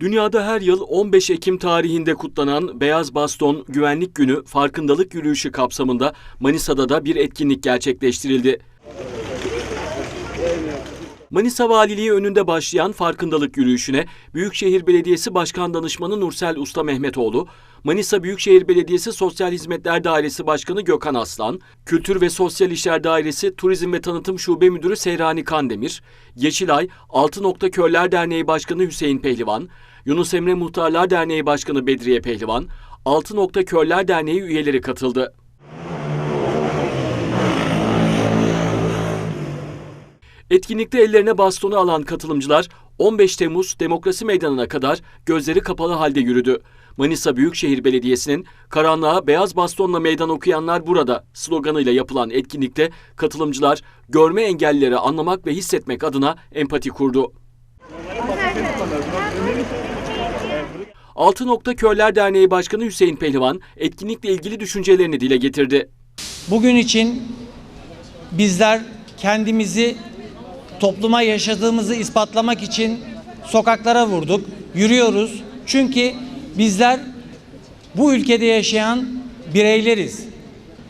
Dünyada her yıl 15 Ekim tarihinde kutlanan Beyaz Baston Güvenlik Günü farkındalık yürüyüşü kapsamında Manisa'da da bir etkinlik gerçekleştirildi. Manisa Valiliği önünde başlayan farkındalık yürüyüşüne Büyükşehir Belediyesi Başkan Danışmanı Nursel Usta Mehmetoğlu, Manisa Büyükşehir Belediyesi Sosyal Hizmetler Dairesi Başkanı Gökhan Aslan, Kültür ve Sosyal İşler Dairesi Turizm ve Tanıtım Şube Müdürü Seyrani Kandemir, Yeşilay Altı Nokta Körler Derneği Başkanı Hüseyin Pehlivan, Yunus Emre Muhtarlar Derneği Başkanı Bedriye Pehlivan, Altı Nokta Körler Derneği üyeleri katıldı. Etkinlikte ellerine bastonu alan katılımcılar 15 Temmuz Demokrasi Meydanı'na kadar gözleri kapalı halde yürüdü. Manisa Büyükşehir Belediyesi'nin karanlığa beyaz bastonla meydan okuyanlar burada sloganıyla yapılan etkinlikte katılımcılar görme engellileri anlamak ve hissetmek adına empati kurdu. Altı Nokta Körler Derneği Başkanı Hüseyin Pehlivan etkinlikle ilgili düşüncelerini dile getirdi. Bugün için bizler kendimizi topluma yaşadığımızı ispatlamak için sokaklara vurduk, yürüyoruz. Çünkü bizler bu ülkede yaşayan bireyleriz.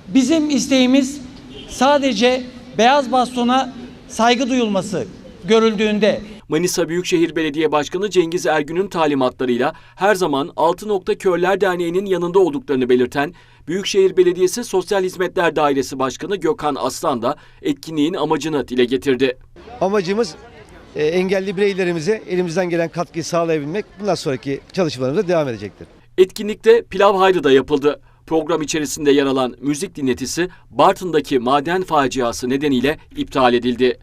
Bizim isteğimiz sadece beyaz bastona saygı duyulması görüldüğünde Manisa Büyükşehir Belediye Başkanı Cengiz Ergün'ün talimatlarıyla her zaman Altı Nokta Körler Derneği'nin yanında olduklarını belirten Büyükşehir Belediyesi Sosyal Hizmetler Dairesi Başkanı Gökhan Aslan da etkinliğin amacını dile getirdi. Amacımız e, engelli bireylerimize elimizden gelen katkıyı sağlayabilmek. Bundan sonraki çalışmalarımıza devam edecektir. Etkinlikte pilav hayrı da yapıldı. Program içerisinde yer alan müzik dinletisi Bartın'daki maden faciası nedeniyle iptal edildi.